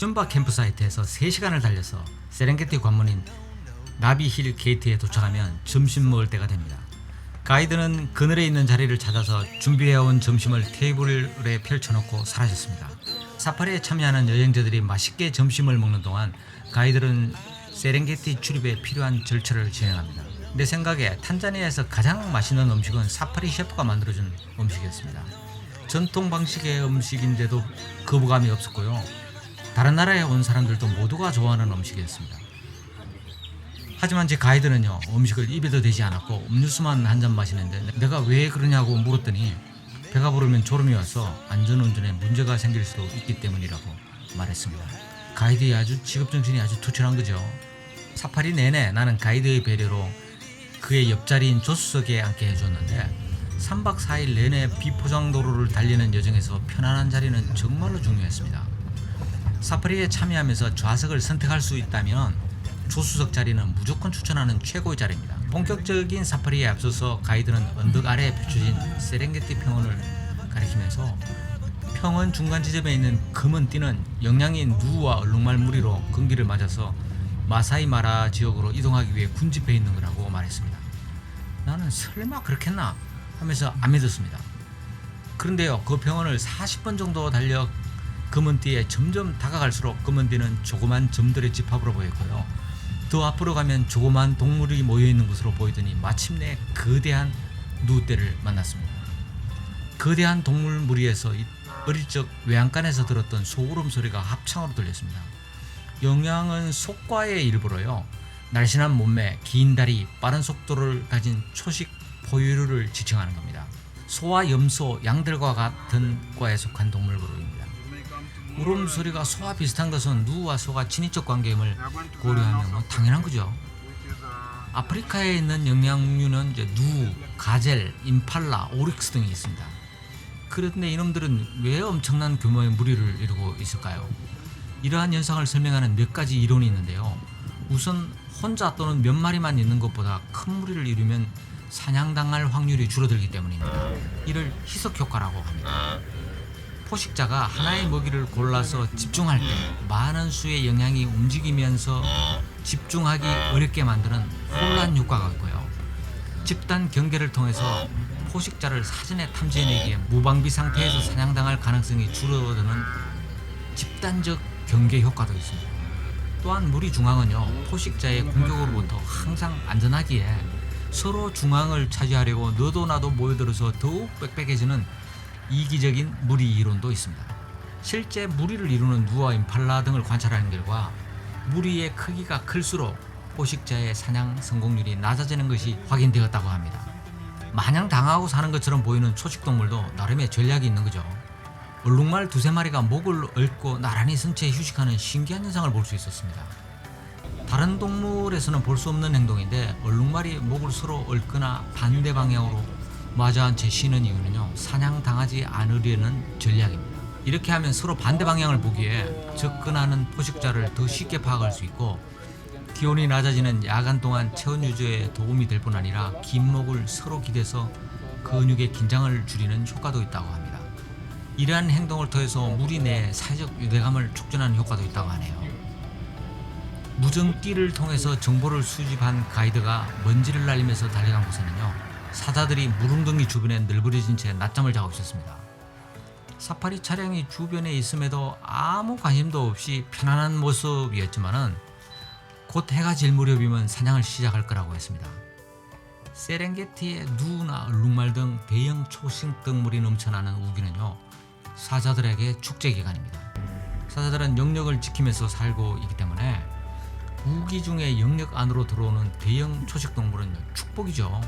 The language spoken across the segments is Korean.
키존바 캠프사이트에서 3시간을 달려서 세렝게티 관문인 나비힐 게이트에 도착하면 점심 먹을 때가 됩니다. 가이드는 그늘에 있는 자리를 찾아서 준비해온 점심을 테이블에 펼쳐놓고 사라졌습니다. 사파리에 참여하는 여행자들이 맛있게 점심을 먹는 동안 가이드는 세렝게티 출입에 필요한 절차를 진행합니다. 내 생각에 탄자니아에서 가장 맛있는 음식은 사파리 셰프가 만들어준 음식이었습니다. 전통 방식의 음식인데도 거부감이 없었고요. 다른 나라에 온 사람들도 모두가 좋아하는 음식이었습니다. 하지만 제 가이드는요 음식을 입에도 대지 않았고 음료수만 한 잔 마시는데 내가 왜 그러냐고 물었더니 배가 부르면 졸음이 와서 안전운전에 문제가 생길 수도 있기 때문이라고 말했습니다. 가이드의 아주 직업정신이 아주 투철한 거죠. 사파리 내내 나는 가이드의 배려로 그의 옆자리인 조수석에 앉게 해줬는데 3박 4일 내내 비포장 도로를 달리는 여정에서 편안한 자리는 정말로 중요했습니다. 사파리에 참여하면서 좌석을 선택할 수 있다면 조수석 자리는 무조건 추천하는 최고의 자리입니다. 본격적인 사파리에 앞서서 가이드는 언덕 아래에 펼쳐진 세렝게티 평원을 가리키면서 평원 중간 지점에 있는 검은 띠는 영양이 누와 얼룩말 무리로 근기를 맞아서 마사이 마라 지역으로 이동하기 위해 군집해 있는 거라고 말했습니다. 나는 설마 그렇겠나 하면서 안 믿었습니다. 그런데요, 그 병원을 40분 정도 달려 검은띠에 점점 다가갈수록 검은띠는 조그만 점들의 집합으로 보였고요. 더 앞으로 가면 조그만 동물이 모여 있는 곳으로 보이더니 마침내 거대한 누떼를 만났습니다. 거대한 동물 무리에서 이- 어릴 적 외양간에서 들었던 소울음 소리가 합창으로 들렸습니다. 영양은 속과의 일부로요. 날씬한 몸매, 긴 다리, 빠른 속도를 가진 초식 포유류를 지칭하는 겁니다. 소와 염소, 양들과 같은 과에 속한 동물 그룹입니다. 울음소리가 소와 비슷한 것은 누와 소가 친인척 관계임을 고려하면 뭐 당연한 거죠. 아프리카에 있는 영양류는 이제 누, 가젤, 임팔라, 오릭스 등이 있습니다. 그런데 이놈들은 왜 엄청난 규모의 무리를 이루고 있을까요? 이러한 현상을 설명하는 몇 가지 이론이 있는데요. 우선 혼자 또는 몇 마리만 있는 것보다 큰 무리를 이루면 사냥당할 확률이 줄어들기 때문입니다. 이를 희석 효과라고 합니다. 포식자가 하나의 먹이를 골라서 집중할 때 많은 수의 영양이 움직이면서 집중하기 어렵게 만드는 혼란 효과가 있고요. 집단 경계를 통해서 포식자를 사전에 탐지해내기에 무방비 상태에서 사냥당할 가능성이 줄어드는 집단적 경계 효과도 있습니다. 또한 무리 중앙은요 포식자의 공격으로부터 항상 안전하기에 서로 중앙을 차지하려고 너도 나도 모여들어서 더욱 빽빽해지는 이기적인 무리 이론도 있습니다. 실제 무리를 이루는 누와 임팔라 등을 관찰하는 결과 무리의 크기가 클수록 포식자의 사냥 성공률이 낮아지는 것이 확인되었다고 합니다. 마냥 당하고 사는 것처럼 보이는 초식동물도 나름의 전략이 있는 거죠. 얼룩말 두세 마리가 목을 얽고 나란히 선체에 휴식하는 신기한 현상을 볼 수 있었습니다. 다른 동물에서는 볼 수 없는 행동인데 얼룩말이 목을 서로 얽거나 반대 방향으로 마주 앉혀 쉬는 이유는요 사냥당하지 않으려는 전략입니다. 이렇게 하면 서로 반대 방향을 보기에 접근하는 포식자를 더 쉽게 파악할 수 있고 기온이 낮아지는 야간 동안 체온 유지에 도움이 될 뿐 아니라 긴 목을 서로 기대서 근육의 긴장을 줄이는 효과도 있다고 합니다. 이러한 행동을 통해서 무리 내 사회적 유대감을 촉진하는 효과도 있다고 하네요. 무전기를 통해서 정보를 수집한 가이드가 먼지를 날리면서 달려간 곳에는요 사자들이 무릉덩이 주변에 늘부려진 채 낮잠을 자고 있었습니다. 사파리 차량이 주변에 있음에도 아무 관심도 없이 편안한 모습이었지만은 곧 해가 질 무렵이면 사냥을 시작할 거라고 했습니다. 세렝게티의 누나 얼룩말 등 대형 초식 동물이 넘쳐나는 우기는요 사자들에게 축제 기간입니다. 사자들은 영역을 지키면서 살고 있기 때문에 우기 중에 영역 안으로 들어오는 대형 초식 동물은 축복이죠.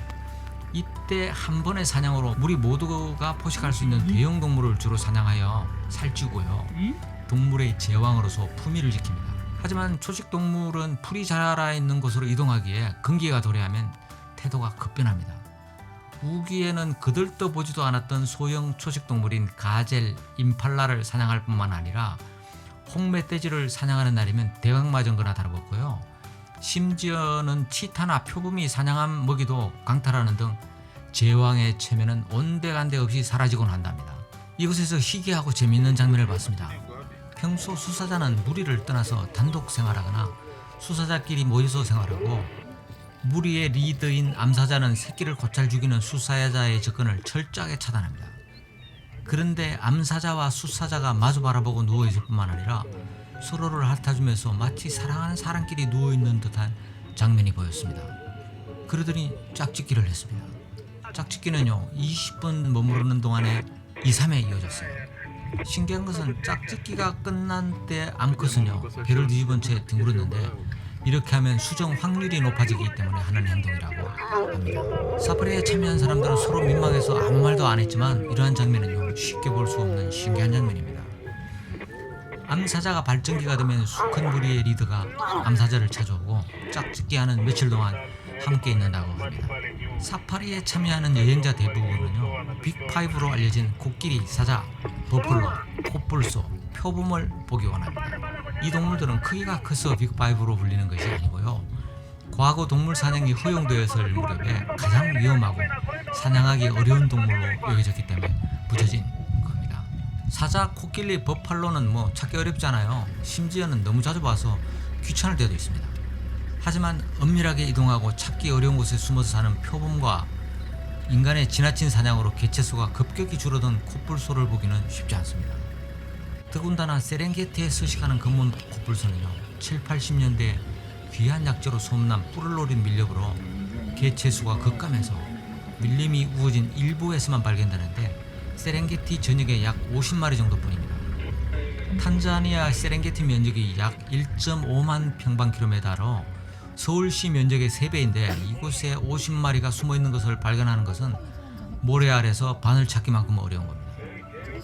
이때 한 번의 사냥으로 우리 모두가 포식할 수 있는 대형 동물을 주로 사냥하여 살찌고요. 동물의 제왕으로서 품위를 지킵니다. 하지만 초식 동물은 풀이 자라 있는 곳으로 이동하기에 건기가 도래하면 태도가 급변합니다. 우기에는 그들도 보지도 않았던 소형 초식 동물인 가젤, 임팔라를 사냥할 뿐만 아니라 홍멧돼지를 사냥하는 날이면 대왕마전거나 다름없고요. 심지어는 치타나 표범이 사냥한 먹이도 강탈하는 등 제왕의 체면은 온데간데 없이 사라지곤 한답니다. 이곳에서 희귀하고 재미있는 장면을 봤습니다. 평소 수사자는 무리를 떠나서 단독 생활하거나 수사자끼리 모여서 생활하고 무리의 리더인 암사자는 새끼를 곧잘 죽이는 수사자의 접근을 철저하게 차단합니다. 그런데 암사자와 수사자가 마주 바라보고 누워 있을 뿐만 아니라 서로를 핥아주면서 마치 사랑하는 사람끼리 누워 있는 듯한 장면이 보였습니다. 그러더니 짝짓기를 했습니다. 짝짓기는요 20분 머무르는 동안에 2, 3회 이어졌어요. 신기한 것은 짝짓기가 끝난 때 암컷은요 배를 뒤집은 채 뒹굴었는데 이렇게 하면 수정 확률이 높아지기 때문에 하는 행동이라고 합니다. 사파리에 참여한 사람들은 서로 민망해서 아무 말도 안 했지만 이러한 장면은요 쉽게 볼 수 없는 신기한 장면입니다. 암사자가 발전기가 되면 수컷 무리의 리더가 암사자를 찾아오고 짝짓기 하는 며칠 동안 함께 있는다고 합니다. 사파리에 참여하는 여행자 대부분은요 빅5로 알려진 코끼리, 사자, 버플로, 코뿔소, 표범을 보기 원합니다. 이 동물들은 크기가 커서 빅5로 불리는 것이 아니고요. 과거 동물 사냥이 허용되었을 무렵에 가장 위험하고 사냥하기 어려운 동물로 여겨졌기 때문에 붙여진. 사자, 코끼리, 버팔로는 뭐 찾기 어렵잖아요. 심지어는 너무 자주 봐서 귀찮을 때도 있습니다. 하지만 은밀하게 이동하고 찾기 어려운 곳에 숨어서 사는 표범과 인간의 지나친 사냥으로 개체수가 급격히 줄어든 코뿔소를 보기는 쉽지 않습니다. 더군다나 세렝게티에 서식하는 검은 코뿔소는요 7, 80년대 귀한 약재로 소문난 뿔을 노린 밀렵으로 개체수가 급감해서 밀림이 우거진 일부에서만 발견되는데 세렝게티 전역에 약 50마리 정도뿐입니다. 탄자니아 세렝게티 면적이 약 1.5만 평방킬로미터로 서울시 면적의 3배인데 이곳에 50마리가 숨어 있는 것을 발견하는 것은 모래 아래서 바늘 찾기만큼 어려운 겁니다.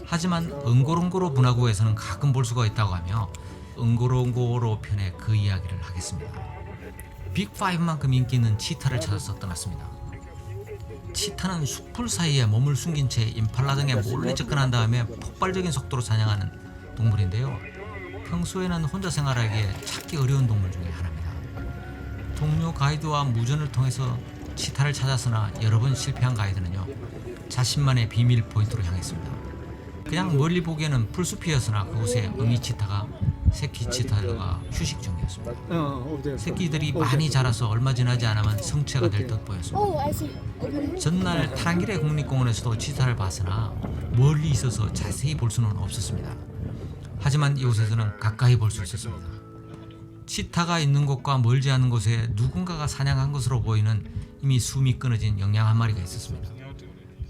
하지만 응고롱고로 분화구에서는 가끔 볼 수가 있다고 하며 응고롱고로 편에 그 이야기를 하겠습니다. 빅5만큼 인기 있는 치타를 찾아서 떠났습니다. 치타는 숲풀 사이에 몸을 숨긴 채 임팔라 등에 몰래 접근한 다음에 폭발적인 속도로 사냥하는 동물인데요. 평소에는 혼자 생활하기에 찾기 어려운 동물 중에 하나입니다. 동료 가이드와 무전을 통해서 치타를 찾았으나 여러 번 실패한 가이드는요 자신만의 비밀 포인트로 향했습니다. 그냥 멀리 보기에는 풀숲이었으나 그곳에 어미 치타가 새끼 치타가 휴식 중이었습니다. Over there. 새끼들이. 많이 자라서 얼마 지나지 않으면 성체가 될 듯 보였습니다. Okay. 전날 타랑기레 국립공원에서도 치타를 봤으나 멀리 있어서 자세히 볼 수는 없었습니다. 하지만 이곳에서는 가까이 볼 수 있었습니다. 치타가 있는 곳과 멀지 않은 곳에 누군가가 사냥한 것으로 보이는 이미 숨이 끊어진 영양 한 마리가 있었습니다.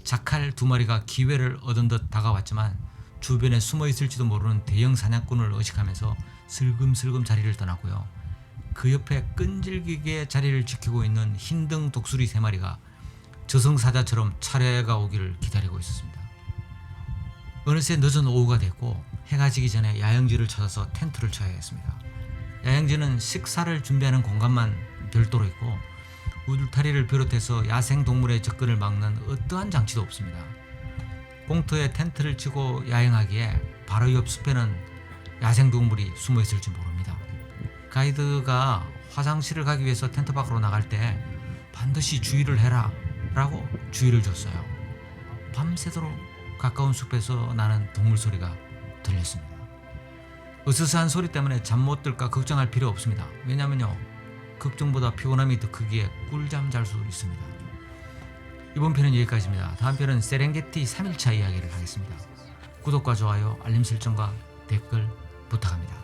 자칼 두 마리가 기회를 얻은 듯 다가왔지만 주변에 숨어 있을지도 모르는 대형 사냥꾼을 의식하면서 슬금슬금 자리를 떠났고요. 그 옆에 끈질기게 자리를 지키고 있는 흰등 독수리 세 마리가 저승사자처럼 차례가 오기를 기다리고 있었습니다. 어느새 늦은 오후가 됐고 해가 지기 전에 야영지를 찾아서 텐트를 쳐야 했습니다. 야영지는 식사를 준비하는 공간만 별도로 있고 울타리를 비롯해서 야생 동물의 접근을 막는 어떠한 장치도 없습니다. 공터에 텐트를 치고 야영하기에 바로 옆 숲에는 야생 동물이 숨어 있을지 모릅니다. 가이드가 화장실을 가기 위해서 텐트 밖으로 나갈 때 반드시 주의를 해라 라고 주의를 줬어요. 밤새도록 가까운 숲에서 나는 동물 소리가 들렸습니다. 으스스한 소리 때문에 잠 못 들까 걱정할 필요 없습니다. 왜냐면요. 걱정보다 피곤함이 더 크기에 꿀잠 잘 수 있습니다. 이번 편은 여기까지입니다. 다음 편은 세렝게티 3일차 이야기를 하겠습니다. 구독과 좋아요, 알림 설정과 댓글 부탁합니다.